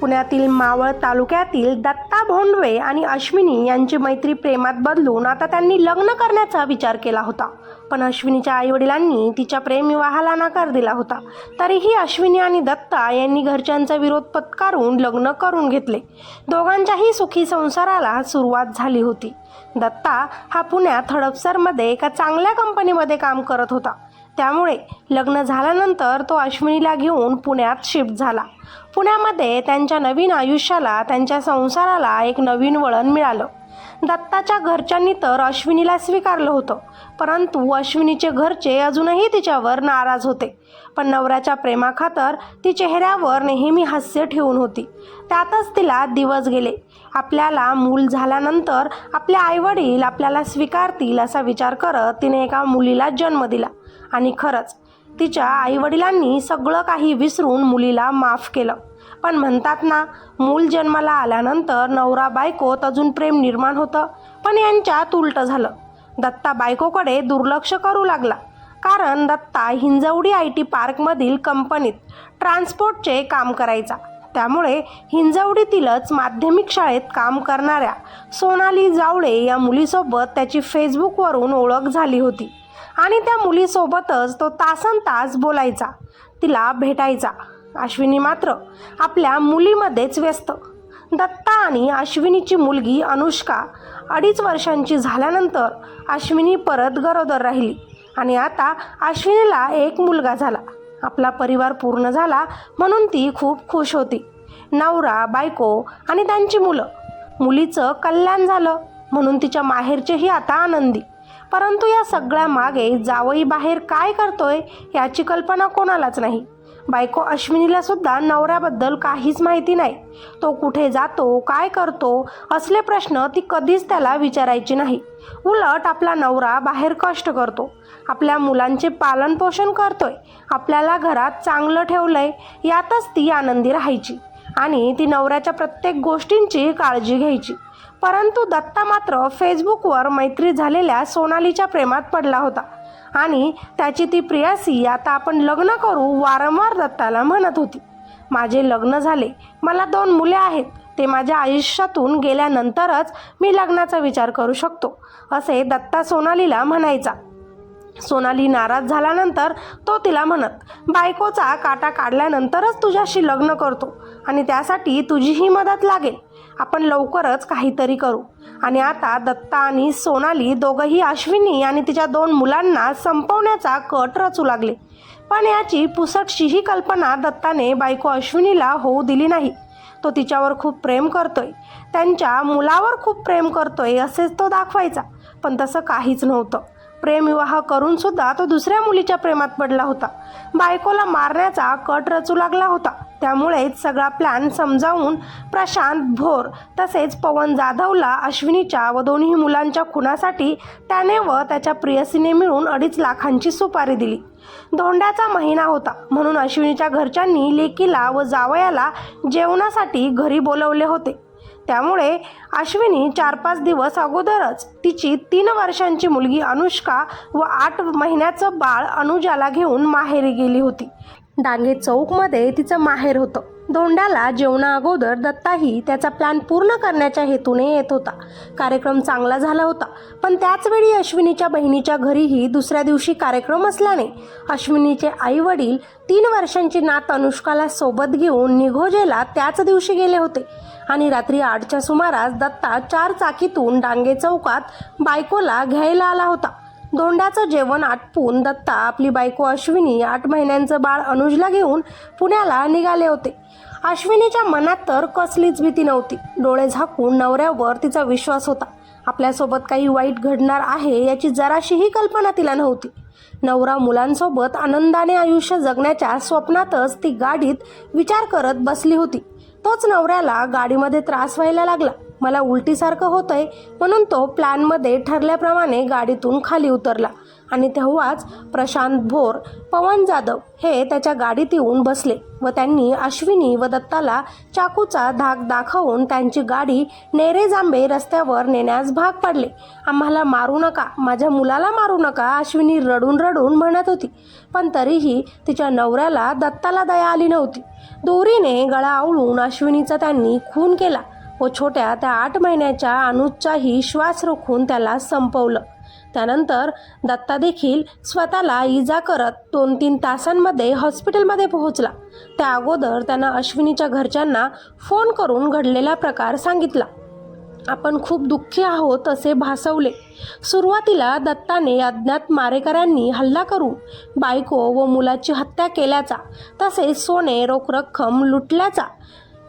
पुण्यातील मावळ तालुक्यातील दत्ता भोंडवे आणि अश्विनी यांची मैत्री प्रेमात बदलून आता त्यांनी लग्न करण्याचा विचार केला होता. पण अश्विनीच्या आईवडिलांनी तिच्या प्रेमविवाहाला नकार दिला होता. तरीही अश्विनी आणि दत्ता यांनी घरच्यांचा विरोध पत्कारून लग्न करून घेतले. दोघांच्याही सुखी संसाराला सुरुवात झाली होती. दत्ता हा पुण्यात हडपसरमध्ये एका चांगल्या कंपनीमध्ये काम करत होता. त्यामुळे लग्न झाल्यानंतर तो अश्विनीला घेऊन पुण्यात शिफ्ट झाला. पुण्यामध्ये त्यांच्या नवीन आयुष्याला त्यांच्या संसाराला एक नवीन वळण मिळालं. दत्ताच्या घरच्यांनी तर अश्विनीला स्वीकारलं होतं परंतु अश्विनीचे घरचे अजूनही तिच्यावर नाराज होते. पण नवऱ्याच्या प्रेमाखातर ती चेहऱ्यावर नेहमी हास्य ठेवून होती. त्यातच तिला दिवस गेले. आपल्याला मूल झाल्यानंतर आपले आईवडील आपल्याला स्वीकारतील असा विचार करत तिने एका मुलीला जन्म दिला. आणि खरंच तिच्या आईवडिलांनी सगळं काही विसरून मुलीला माफ केलं. पण म्हणतात ना मूल जन्माला आल्यानंतर नवरा बायकोत अजून प्रेम निर्माण होतं पण यांच्यात उलटं झालं. दत्ता बायकोकडे दुर्लक्ष करू लागला. कारण दत्ता हिंजवडी आय टी पार्कमधील कंपनीत ट्रान्सपोर्टचे काम करायचा. त्यामुळे हिंजवडीतीलच माध्यमिक शाळेत काम करणाऱ्या सोनाली जावळे या मुलीसोबत त्याची फेसबुकवरून ओळख झाली होती. आणि त्या मुलीसोबतच तो तासन तास बोलायचा. तिला भेटायचा. अश्विनी मात्र आपल्या मुलीमध्येच व्यस्त. दत्ता आणि अश्विनीची मुलगी अनुष्का अडीच वर्षांची झाल्यानंतर अश्विनी परत गरोदर राहिली आणि आता अश्विनीला एक मुलगा झाला. आपला परिवार पूर्ण झाला म्हणून ती खूप खुश होती. नवरा बायको आणि त्यांची मुलं. मुलीचं कल्याण झालं म्हणून तिच्या माहेरचेही आता आनंदी. परंतु या सगळ्या मागे जावई बाहेर काय करतोय याची कल्पना कोणालाच नाही. बायको अश्विनीला सुद्धा नवऱ्याबद्दल काहीच माहिती नाही. तो कुठे जातो काय करतो असले प्रश्न ती कधीच त्याला विचारायची नाही. उलट आपला नवरा बाहेर कष्ट करतो. आपल्या मुलांचे पालनपोषण करतोय. आपल्याला घरात चांगलं ठेवलंय यातच ती आनंदी राहायची आणि ती नवऱ्याच्या प्रत्येक गोष्टींची काळजी घ्यायची. परंतु दत्ता मात्र फेसबुकवर मैत्री झालेल्या सोनालीच्या प्रेमात पडला होता. आणि त्याची ती प्रियासी आता आपण लग्न करू वारंवार दत्ताला म्हणत होती. माझे लग्न झाले. मला दोन मुले आहेत. ते माझ्या आयुष्यातून गेल्यानंतरच मी लग्नाचा विचार करू शकतो असे दत्ता सोनालीला म्हणायचा. सोनाली नाराज झाल्यानंतर तो तिला म्हणत बायकोचा काटा काढल्यानंतरच तुझ्याशी लग्न करतो आणि त्यासाठी तुझीही मदत लागेल. आपण लवकरच काहीतरी करू. आणि आता दत्ता आणि सोनाली दोघंही अश्विनी आणि तिच्या दोन मुलांना संपवण्याचा कट रचू लागले. पण याची पुसटशीही कल्पना दत्ताने बायको अश्विनीला होऊ दिली नाही. तो तिच्यावर खूप प्रेम करतोय. त्यांच्या मुलावर खूप प्रेम करतोय असेच तो दाखवायचा. पण तसं काहीच नव्हतं. प्रेमविवाह करून सुद्धा तो दुसऱ्या मुलीच्या प्रेमात पडला होता. बायकोला मारण्याचा कट रचू लागला होता. त्यामुळेच सगळा प्लॅन समजावून प्रशांत भोर तसेच पवन जाधवला अश्विनीच्या व दोन्ही मुलांच्या खुनासाठी त्याने व त्याच्या प्रियसीने मिळून अडीच लाखांची सुपारी दिली. धोंड्याचा महिना होता म्हणून अश्विनीच्या घरच्यांनी लेकीला व जावयाला जेवणासाठी घरी बोलवले होते. त्यामुळे अश्विनी चार पाच दिवस अगोदरच तिची तीन वर्षांची मुलगी अनुष्का व आठ महिन्याचं बाळ अनुजाला घेऊन माहेरी गेली होती. डांगे चौकमध्ये तिचं माहेर होतं. धोंड्याला जेवणा अगोदर दत्ताही त्याचा प्लॅन पूर्ण करण्याच्या हेतूने येत होता. कार्यक्रम चांगला झाला होता पण त्याचवेळी अश्विनीच्या बहिणीच्या घरीही दुसऱ्या दिवशी कार्यक्रम असल्याने अश्विनीचे आई वडील तीन वर्षांची नात अनुष्काला सोबत घेऊन निघोजेला त्याच दिवशी गेले होते. आणि रात्री आठच्या सुमारास दत्ता चार चाकीतून डांगे चौकात बायकोला घ्यायला आला होता. दोंडाचं जेवण आटपून दत्ता आपली बायको अश्विनी आठ महिन्यांचं बाळ अनुजला घेऊन पुण्याला निघाले होते. अश्विनीच्या मनात तर कसलीच भीती नव्हती. डोळे झाकून नवऱ्यावर तिचा विश्वास होता. आपल्यासोबत काही वाईट घडणार आहे याची जराशीही कल्पना तिला नव्हती. नवरा मुलांसोबत आनंदाने आयुष्य जगण्याच्या स्वप्नातच ती गाडीत विचार करत बसली होती. तोच नवऱ्याला गाडीमध्ये त्रास व्हायला लागला. मला उलटीसारखं होतंय म्हणून तो प्लॅनमध्ये ठरल्याप्रमाणे गाडीतून खाली उतरला. आणि तेव्हाच प्रशांत भोर पवन जाधव हे त्याच्या गाडीत येऊन बसले व त्यांनी अश्विनी व दत्ताला चाकूचा धाक दाखवून त्यांची गाडी नेरे जांबे रस्त्यावर नेण्यास भाग पाडले. आम्हाला मारू नका माझ्या मुलाला मारू नका अश्विनी रडून रडून म्हणत होती. पण तरीही तिच्या नवऱ्याला दत्ताला दया आली नव्हती. दोरीने गळा आवळून अश्विनीचा त्यांनी खून केला. व छोट्या त्या आठ महिन्याच्या अनुजचाही श्वास रोखून त्याला संपवलं. त्यानंतर दत्ता देखील स्वतःला इजा करत दोन तीन तासांमध्ये हॉस्पिटलमध्ये पोहोचला. त्या अगोदर त्यानं अश्विनीच्या घरच्यांना फोन करून घडलेला प्रकार सांगितला. आपण खूप दुःखी आहोत असे भासवले. सुरुवातीला दत्ताने अज्ञात मारेकऱ्यांनी हल्ला करून बायको व मुलाची हत्या केल्याचा तसेच सोने रोख रक्कम लुटल्याचा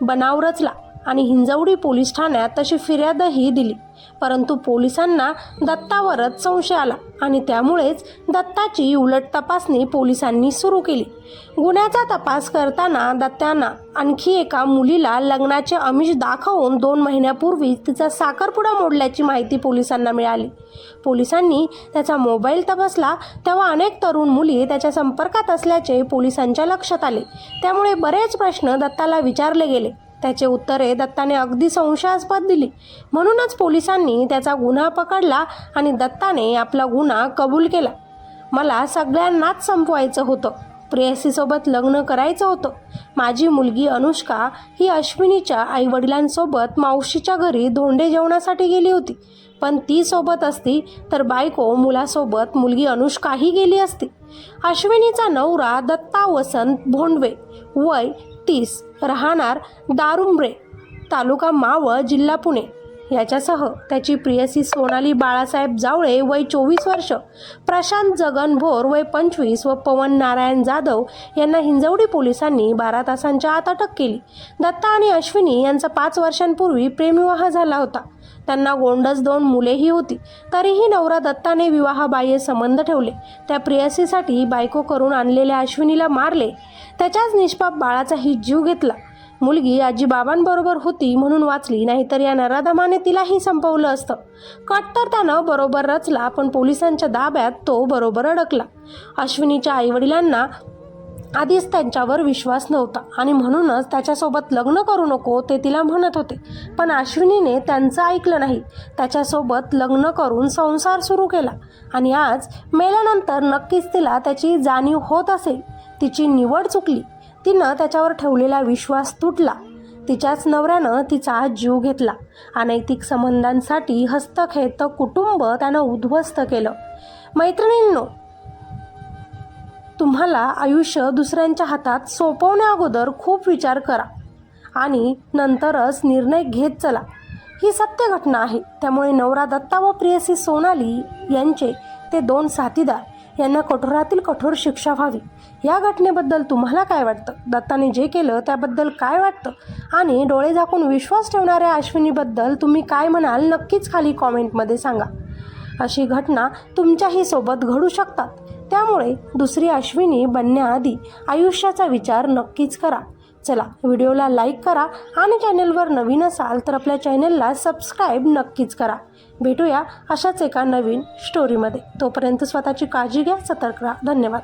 बनाव रचला. आणि हिंजवडी पोलीस ठाण्यात तशी फिर्यादही दिली. परंतु पोलिसांना दत्तावरच संशय आला आणि त्यामुळेच दत्ताची उलट तपासणी पोलिसांनी सुरू केली. गुन्ह्याचा तपास करताना दत्तांना आणखी एका मुलीला लग्नाचे आमिष दाखवून दोन महिन्यापूर्वी तिचा साखरपुडा मोडल्याची माहिती पोलिसांना मिळाली. पोलिसांनी त्याचा मोबाईल तपासला तेव्हा अनेक तरुण मुली त्याच्या संपर्कात असल्याचे पोलिसांच्या लक्षात आले. त्यामुळे बरेच प्रश्न दत्ताला विचारले गेले. त्याचे उत्तरे दत्ताने अगदी संशयास्पद दिली. म्हणूनच पोलिसांनी त्याचा गुन्हा पकडला आणि दत्ताने आपला गुन्हा कबूल केला. मला सगळ्यांनाच संपवायचं होतं. प्रेयसीसोबत लग्न करायचं होतं. माझी मुलगी अनुष्का ही अश्विनीच्या आईवडिलांसोबत मावशीच्या घरी धोंडे जेवणासाठी गेली होती. पण ती सोबत असती तर बायको मुलासोबत मुलगी अनुष्काही गेली असती. अश्विनीचा नवरा दत्ता वसंत भोंडवे. वय तीस राहणार दारुंब्रे तालुका मावळ जिल्हा पुणे. याच्यासह त्याची प्रियसी सोनाली बाळासाहेब जावळे वय चोवीस वर्ष प्रशांत जगन भोर वय पंचवीस व पवन नारायण जाधव यांना हिंजवडी पोलिसांनी बारा तासांच्या आत अटक केली. दत्ता आणि अश्विनी यांचा पाच वर्षांपूर्वी प्रेमविवाह झाला होता. त्यांना गोंडस दोन मुलेही होती. तरीही नवरा दत्ताने विवाहबाह्य संबंध ठेवले. त्या प्रेयसीसाठी बायको करून आणलेल्या अश्विनीला मारले. त्याच्याच निष्पाप बाळाचाही जीव घेतला. मुलगी आजी बाबांबरोबर होती म्हणून वाचली नाहीतर या नराधमाने तिलाही संपवलं असतं. कट तर त्यानं बरोबर रचला पण पोलिसांच्या दाब्यात तो बरोबर अडकला. अश्विनीच्या आईवडिलांना आधीच त्यांच्यावर विश्वास नव्हता. आणि म्हणूनच त्याच्यासोबत लग्न करू नको ते तिला म्हणत होते. पण अश्विनीने त्यांचं ऐकलं नाही. त्याच्यासोबत लग्न करून संसार सुरू केला. आणि आज मेल्यानंतर नक्कीच तिला त्याची जाणीव होत असेल. तिची निवड चुकली. तिनं त्याच्यावर ठेवलेला विश्वास तुटला. तिच्याच नवऱ्यानं तिचा जीव घेतला. अनैतिक संबंधांसाठी हस्तखेत कुटुंब त्यानं उद्ध्वस्त केलं. मैत्रिणींनो तुम्हाला आयुष्य दुसऱ्यांच्या हातात सोपवण्या अगोदर खूप विचार करा. आणि नंतरच निर्णय घेत चला. ही सत्य घटना आहे. त्यामुळे नवरा दत्ता व प्रियसी सोनाली यांचे ते दोन साथीदार यांना कठोरातील कठोर शिक्षा व्हावी. या घटनेबद्दल तुम्हाला काय वाटतं? दत्ताने जे केलं त्याबद्दल काय वाटतं? आणि डोळे झाकून विश्वास ठेवणाऱ्या अश्विनीबद्दल तुम्ही काय म्हणाल नक्कीच खाली कॉमेंटमध्ये सांगा. अशी घटना तुमच्याही सोबत घडू शकतात. त्यामुळे दुसरी अश्विनी बनण्याआधी आयुष्याचा विचार नक्कीच करा. चला व्हिडिओला लाईक करा आणि चॅनेलवर नवीन असाल तर आपल्या चॅनेलला सबस्क्राईब नक्कीच करा. भेटूया अशाच एका नवीन स्टोरीमध्ये तोपर्यंत स्वतःची काळजी घ्या सतर्क राहा. धन्यवाद.